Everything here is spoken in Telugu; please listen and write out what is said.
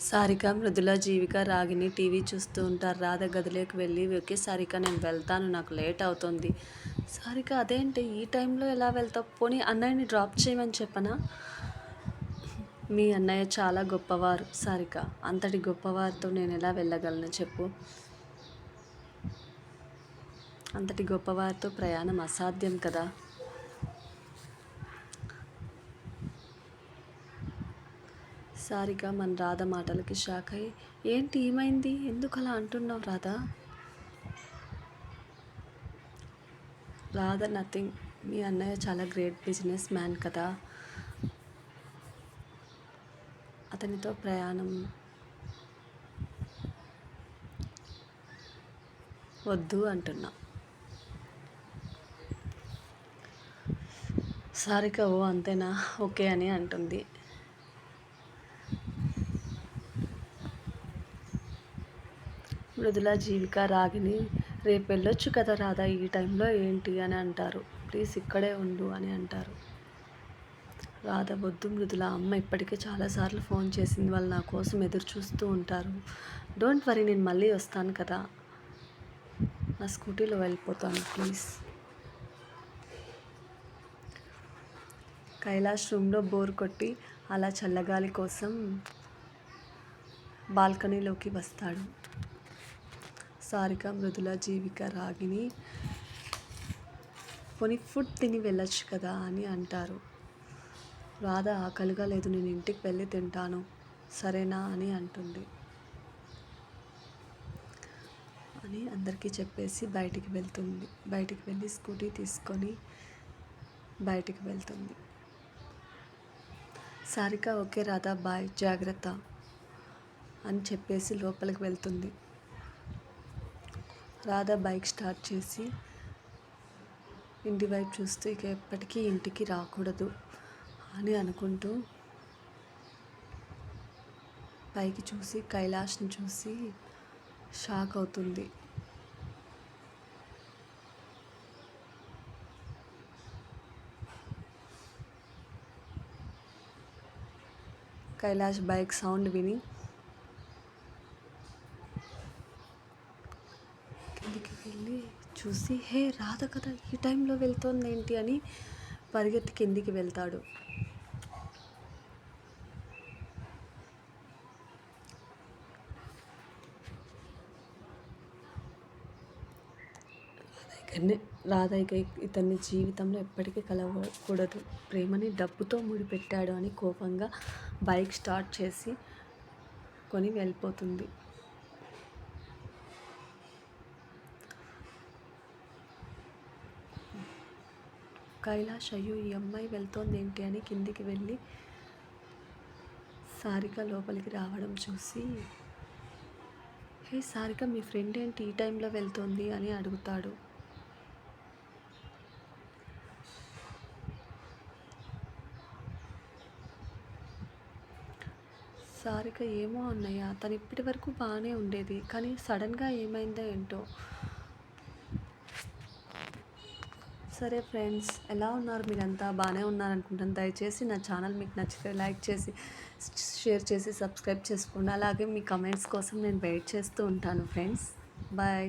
సారిక మృదుల జీవిక రాగిని టీవీ చూస్తూ ఉంటారు. రాధ గదిలోకి వెళ్ళి ఓకే సారిక నేను వెళ్తాను నాకు లేట్ అవుతుంది. సారిక అదేంటి? ఈ టైంలో ఎలా వెళ్తావు? పోనీ అన్నయ్యని డ్రాప్ చేయమని చెప్పనా? మీ అన్నయ్య చాలా గొప్పవారు సారిక. అంతటి గొప్పవారితో నేను ఎలా వెళ్ళగలను చెప్పు. అంతటి గొప్పవారితో ప్రయాణం అసాధ్యం కదా. సారిగా మన రాధ మాటలకి షాక్ అయ్యి ఏంటి ఏమైంది? ఎందుకు అలా అంటున్నావు రాధ? రాధ నథింగ్. మీ అన్నయ్య చాలా గ్రేట్ బిజినెస్ మ్యాన్ కదా. అతనితో ప్రయాణం వద్దు అంటున్నా. సారిక ఓ అంతేనా? ఓకే అని అంటుంది. మృదుల జీవిక రాగిని రేపు వెళ్ళొచ్చు కదా రాధా ఈ టైంలో ఏంటి అని అంటారు. ప్లీజ్ ఇక్కడే ఉండు అని అంటారు. రాధ వద్దు మృదుల అమ్మ ఇప్పటికే చాలాసార్లు ఫోన్ చేసింది వాళ్ళు నా కోసం ఎదురు చూస్తూ ఉంటారు. డోంట్ వరీ నేను మళ్ళీ వస్తాను కదా. నా స్కూటీలో వెళ్ళిపోతాను ప్లీజ్. కైలాష్ రూమ్లో బోర్ కొట్టి అలా చల్లగాలి కోసం బాల్కనీలోకి వస్తాడు. సారిక మృదుల జీవిక రాగిని పోనీ ఫుడ్ తిని వెళ్ళొచ్చు కదా అని అంటారు. రాధ ఆకలిగా లేదు నేను ఇంటికి వెళ్ళి తింటాను. సరేనా అని అంటుంది. అని అందరికీ చెప్పేసి బయటికి వెళ్తుంది. బయటికి వెళ్ళి స్కూటీ తీసుకొని బయటికి వెళ్తుంది. సారిక ఓకే రాధా బాయ్ జాగ్రత్త అని చెప్పేసి లోపలికి వెళ్తుంది. రాధా బైక్ స్టార్ట్ చేసి ఇంటి వైపు చూస్తూ ఇక ఎప్పటికీ ఇంటికి రాకూడదు అని అనుకుంటూ పైకి చూసి కైలాష్ని చూసి షాక్ అవుతుంది. కైలాష్ బైక్ సౌండ్ విని కిందికి వెళ్ళి చూసి హే రాధ కదా ఈ టైంలో వెళ్తోంది ఏంటి అని పరిగెత్తి కిందికి వెళ్తాడు. రాధ రాధ ఇతన్ని జీవితంలో ఎప్పటికీ కలవకూడదు. ప్రేమని డబ్బుతో ముడిపెట్టాడు అని కోపంగా బైక్ స్టార్ట్ చేసి కొని వెళ్ళిపోతుంది. కైలాష్ అయ్యో ఈ అమ్మాయి వెళ్తోంది ఏంటి అని కిందికి వెళ్ళి సారిక లోపలికి రావడం చూసి హే సారిక మీ ఫ్రెండ్ ఏంటి? ఈ టైంలో వెళ్తోంది అని అడుగుతాడు. సారిక ఏమో అన్నయ్య తను ఇప్పటి వరకు బాగానే ఉండేది కానీ సడన్గా ఏమైందో ఏంటో? సరే ఫ్రెండ్స్ ఎలా ఉన్నారు మీరంతా? బాగానే ఉన్నారు అనుకుంటాను దయచేసి నా ఛానల్ మీకు నచ్చితే లైక్ చేసి షేర్ చేసి సబ్స్క్రైబ్ చేసుకోండి. అలాగే మీ కమెంట్స్ కోసం నేను వెయిట్ చేస్తూ ఉంటాను ఫ్రెండ్స్. బాయ్.